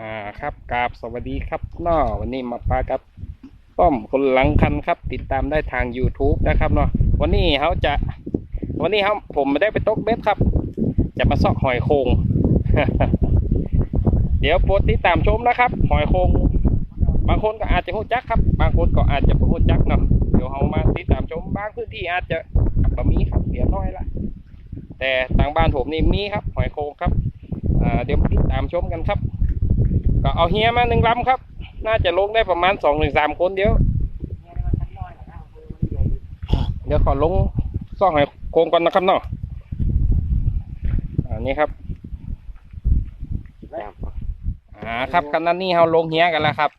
อ่าครับกราบสวัสดีครับน้อวันนี้มาปากับป้อมคนหลังคันครับ ติดตามได้ทาง YouTube นะครับเนาะวันนี้เขาจะ วันนี้เขาผมไม่ได้ไปตกเบ็ดครับ จะมาซอกหอยโคง เดี๋ยวโปรดติดตามชมนะครับ หอยโคง บางคนก็อาจจะหูจักครับ บางคนก็อาจจะไม่หูจักเนาะเดี๋ยวเรามาติดตามชมบางพื้นที่อาจจะบะมีครับเดี๋ยวน้อยละแต่ทางบ้านผมนี่มีครับ หอยโคงครับเดี๋ยวมาติดตามชมกันครับ ก็เอาเฮียมาหนึ่งลำครับ น่าจะลงได้ประมาณสองถึงสามคนเดียว เดี๋ยวขอลงซ่องหอยโคงก่อนนะครับเนาะอันนี้ครับอ่าครับกันนั้นนี่เราลงเฮียกันแล้วครับ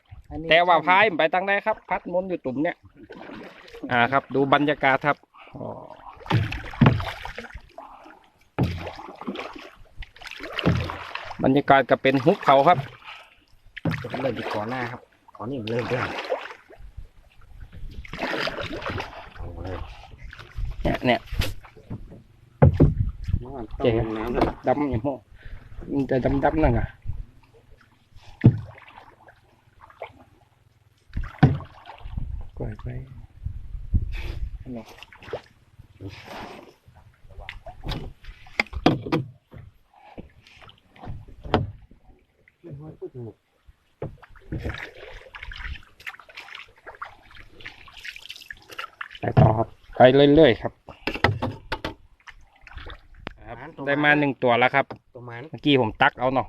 แต่ว่าพายมันไปตั้งได้ครับ พัดมนอยู่ตุ่มเนี่ย อ่าครับ ดูบรรยากาศครับอ๋อ บบรรยากาศก็เป็นหุบเขาครับจะเริ่มที่ก่อนหน้าครับก่อนนี้มันเริ่มเรื่องเอาเลยเนี่ยเนี่ยน้ำมันต้องลงน้ำเลยดำอย่างโมมันจะดำดำๆนั่นอะกล้วยไปนี่ พูดถึงไปต่อครับไปเรื่อยๆครับครับ ได้มาหนึ่งตัวแล้วครับประมาณเมื่อกี้ผมตักเอาเนาะ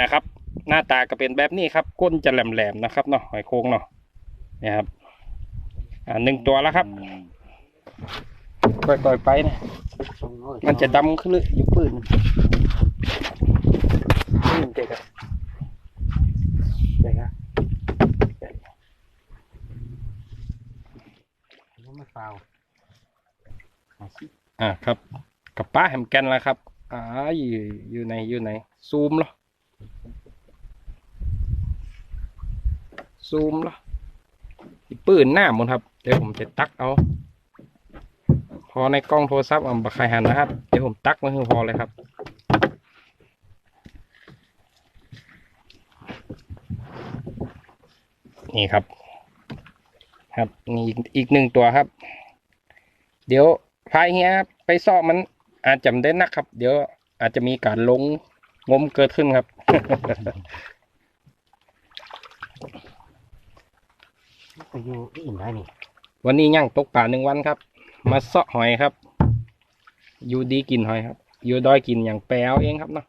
นะครับ หน้าตาก็เป็นแบบนี้ครับ ก้นจะแหลมๆนะครับเนาะหอยโครงเนาะเนี่ยครับ อ่าหนึ่งตัวแล้วครับปล่อยๆไปนะสองร้อยมันจะดำขึ้นเลยอยู่ปืน ปืนเด็กอะเด็กอะน้ำมันเปล่าอ่าครับกับป้าแฮมแกนแล้วครับอ่าอยู่อยู่ในอยู่ในซูมเหรอซูมเหรออีปืนหน้าหมดครับ เดี๋ยวผมจะตักเอา พอในกล้องโทรศัพท์อะบักใครหันนะครับ เดี๋ยวผมตักมาคือพอเลยครับ นี่ครับ ครับนี่อีกอีกหนึ่งตัวครับ เดี๋ยวพายเฮียไปซ่อมมันอาจจะไม่ได้นักครับ เดี๋ยวอาจจะมีการลงงมเกิดขึ้นครับ ไปอยู่ที่อื่นได้นี่วันนี้ย่างตกป่าหนึ่งวันครับ มาเสาะหอยครับ อยู่ดีกินหอยครับ อยู่ดอยกินอย่างแปลวเองครับเนาะ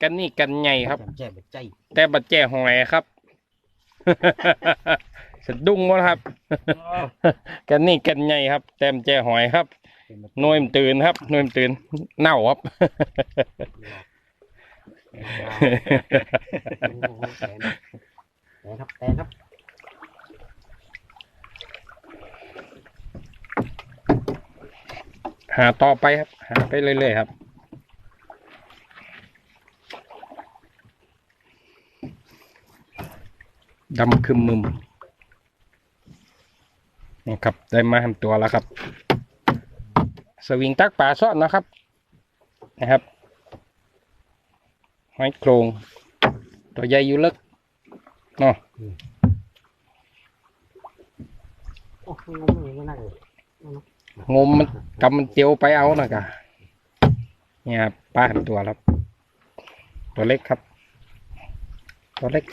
กันนี่แกันใหญ่ครับ แจ่มใจแต่บัดแจ่หอยครับ สะดุ้งหมดครับแกันนี่แกันใหญ่ครับ แต้มแจ่หอยครับหน่วยมนตื่นครับหน่วยมนตื่นเน่าครับแตนแตนครับแตนครับหาต่อไปครับ หาไปเรื่อยๆครับ ดำคึมมึมนี่ครับ ได้มาทำตัวแล้วครับ สวิงตักป่าซ่อนนะครับ นะครับหอยโครงตัวใหญ่อยู่ลึกเนาะโอ้โหงมมันกำมันเจียวไปเอานะกะเนี่ยป้าหันตัวครับ ตัวเล็กครับ ตัวเล็ก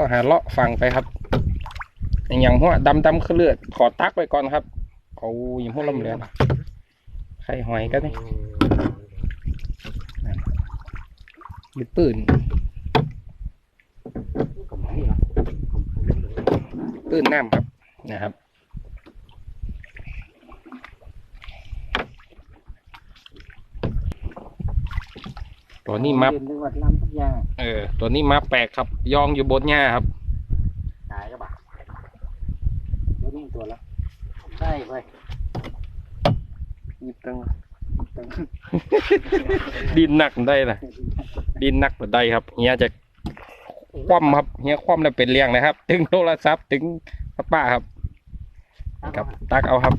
สหาเลาะฟังไปครับ อย่างหัวดำดำคือเลือด ขอตักไปก่อนครับโอ้ยหัวลำเลือดไข่หอยกันนี่มีปืนก็ไม่หรอกปืนน้ำครับนะครับ ตัวนี้มับเรียนจังหวัดลำทุกอย่างเออ ตัวนี้มาแปลกครับ ยองอยู่บนหญ้าครับตายก็บ่าตัวนี้ตัวละได้ไปตั้งดินหนักได้นะดินหนักกว่าได้ครับเฮียจะคว่ำครับเฮียคว่ำแล้วเป็นเรียงนะครับ ถึงโทรศัพท์ถึงป้าครับ กับตักเอาครับ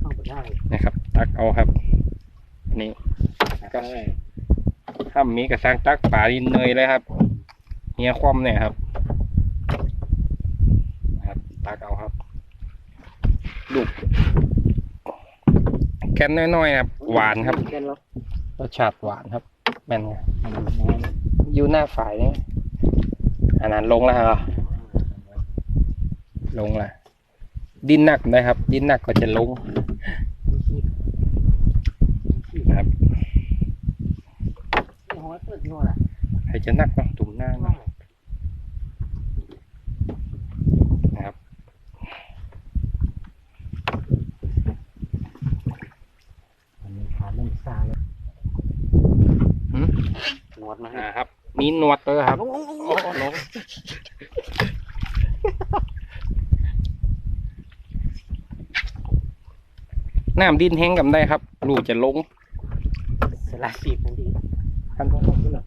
เข้าไปได้นะครับ ตักเอาครับ นี่ ก็ถ้ามีกระสังตักป่าดินเนยเลยครับเฮียคว่ำเนี่ยครับครับ ตักเอาครับลูกแคนน้อยๆครับ หวานครับแค่แล้วรสชาติหวานครับแม่นอยู่หน้าฝ่ายนี่อันนั้นลงแล้วเหรอลงละดินหนักได้ครับ ดินหนักก็จะลงนะครับ หัวเปิดนัวละใครจะหนักเนาะตุ่มหน้าเนาะนะครับมันมีขาเริ่มซาแล้วหืมหนวดมาให้อ่าครับ มีหนวดเลยครับลงลงลงโอ้ลงน้ำดินแห้งกันได้ครับ ลูกจะลงสลัดสีบมันดี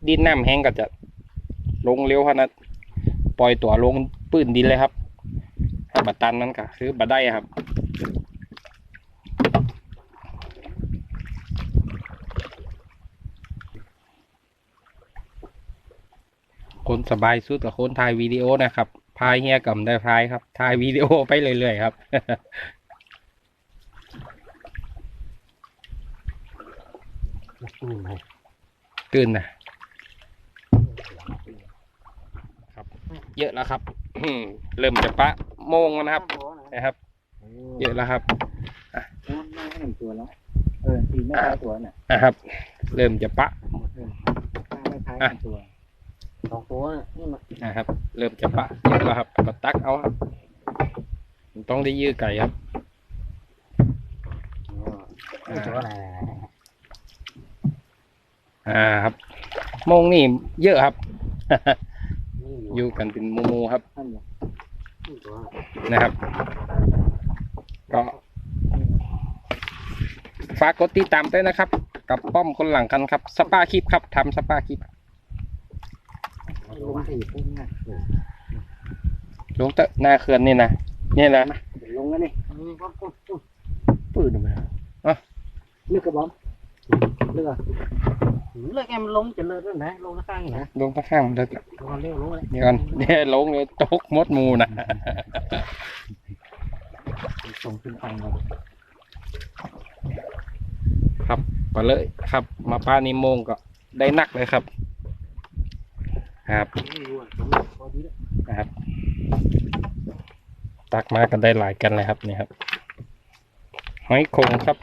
ดินน้ำแห้งก็จะลงเร็วขนาดปล่อยตัวลงปื้นดินเลยครับถ้าบัตันนั้นก็คือบัได้ครับคนสบายสุดกับคนถ่ายวิดีโอนะครับ พายเฮียกับได้พายครับ ถ่ายวิดีโอไปเรื่อยๆครับอืมให้ตื่นนะ ครับ เยอะแล้วครับอืมเริ่มจะปะโมงแล้วนะครับนะครับ เยอะแล้วครับไม่ให้หนึ่งตัวแล้วเออทีไม่ใช่ตัวน่ะนะครับ เริ่มจะปะไม่ใช่อะตัวสองตัวน่ะนี่มันนะครับ เริ่มจะปะเยอะแล้วครับก็ตักเอาครับมันต้องได้ยื้อไก่ครับอ๋อนี่ตัวไหนอ่าครับ โมงนี่เยอะครับนี่ ออยู่ยู่กันเป็นหมูๆครับนั่นเหรอนี่ตัวนะครับ ก็ฝากกดติดตามด้วยนะครับ กับป้อมคนหลังกันครับ สปาคลิปครับทำสปาคลิปลงสี่พุ่งนะลงเตอะหน้าเขื่อนนี่นะนี่แหละลงแล้วนี่ก็ก็ปืนมาเลือกกระบอมเลือก เลือกแอมลงจะเลิศด้วยนะลงข้างๆนะลงข้างๆเด็กลงเร็วลงเลยเดี๋ยวก่อนเนี่ยลงเลยตกมดหมูนะส่งขึ้นฟังเราครับไปเลยครับ มาป้านิโมงก็ได้นักเลยครับ ครับไม่รู้อะพอดีแล้วนะครับ ตักมากันได้หลายกันเลยครับนี่ครับหอยโขงครับ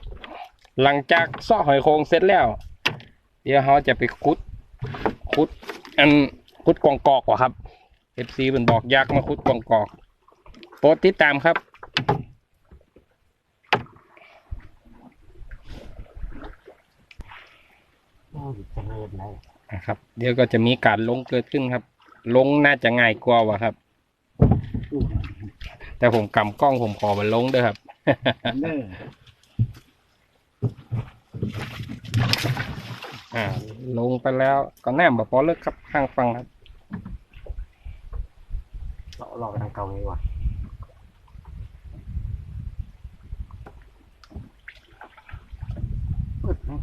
หลังจากซ่อหอยโขงเสร็จแล้ว เดี๋ยวเขาจะไปคุด คุด อันคุดกองกอกว่ะครับเอฟซีเป็นบอกอยากมาคุดกองกอกโปรดติดตามครับอ้ยจะเลิศเลยนะครับ เดี๋ยวก็จะมีการลงเกิดขึ้นครับ ลงน่าจะง่ายกว่าวะครับ แต่ผมกำกล้องผมขอมันลงด้วยครับ ออ่า ลงไปแล้วก็แนมแบบพอเลิกครับข้างฟังครับเราลอกไปทางเก่าดีกว่าปึ๊ดนะ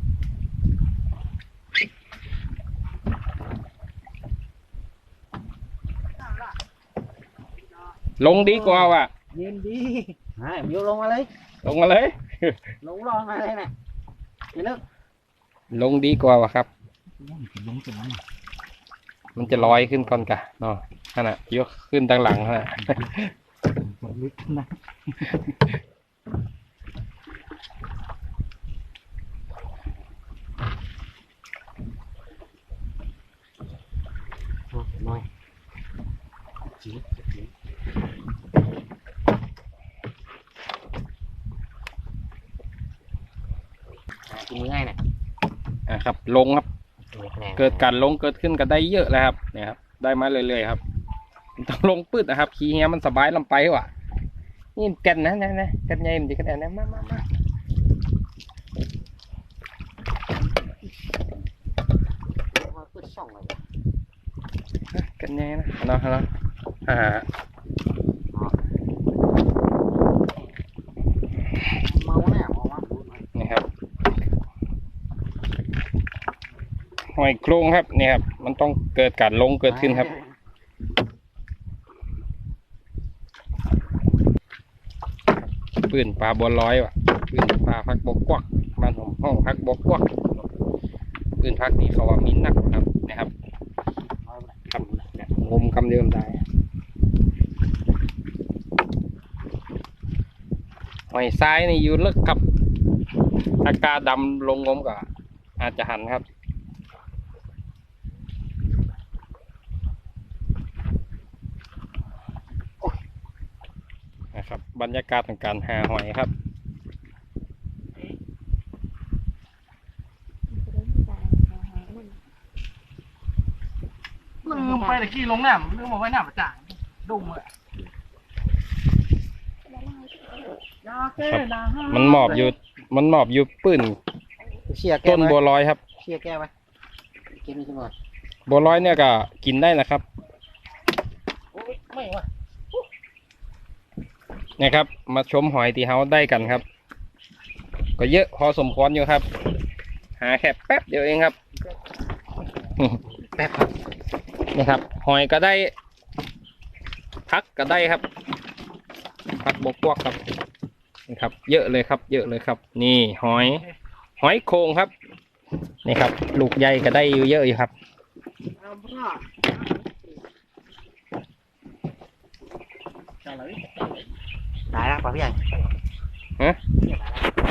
ลงดีกว่าว่ะ เย็นดีอ่ามิวลงมาเลย ลงมาเลย ลงรองมาเลยน่ะนี่นึก ลงดีกว่าว่ะครับลงจากนั้นมันจะลอยขึ้นก่อนกะเนาะขนาดยกขึ้นตั้งหลังขนาดมันลึกนะน้อยจีจีกินง่ายน่ะ อะครับ ลงครับ เกิดการลงเกิดขึ้นก็ได้เยอะแล้วครับ เนี่ยครับ ได้มาเรื่อยๆครับมันต้องลงปืดนะครับ ขี่เงี้ยมันสบายลำไปว่ะ นี่แกันนะนะนะแกันใหญ่มันจะแกันนะมามามามาปึ๊ดช่องเลยแกันใหญ่นะเอาเนาะเอาเนาะอ่า เมาแน่เมาว่าพูดหน่อย นี่ครับ หอยโครงครับเนี่ยครับ มันต้องเกิดการลงเกิดขึ้นครับ ปืนปลาบัวลอยว่ะปืนปลาพักบกกวักบ้านผมห้องพักบกกวักปืนพักนี่เขาว่ามินนักครับนะครับเอาไปครับเนี่ยงมคำเดิมได้หอยซ้ายนี่อยู่ลึกครับอากาศดำลงงมก็อาจจะหันครับ ครับ บรรยากาศของการหาหอยครับลืมไปตะกี้ลงน้ำลืมเอาไว้น้ำประจานดุ้งเลยยาแก้ดามันหมอบอยู่ มันหมอบอยู่ปืนเชียร์แก้ต้นไหมบัวลอยครับเชียร์แก้ไหมกินนี่ใช่ไหมบัวลอยเนี่ยก็กินได้นะครับโอ้ยไม่ว่ะ นะครับ มาชมหอยที่เฮาได้กันครับ ก็เยอะพอสมควรอยู่ครับ หาแค่แป๊บเดียวเองครับแป๊บครับนี่ครับ หอยก็ได้พักก็ได้ครับพักบกพวกครับนี่ครับ เยอะเลยครับ เยอะเลยครับ นี่หอย หอยโครงครับนี่ครับ ลูกใหญ่ก็ได้อยู่เยอะอยู่ครับ ตายแล้วป่ะพี่ใหญ่ฮะเชียร์ตายแล้ว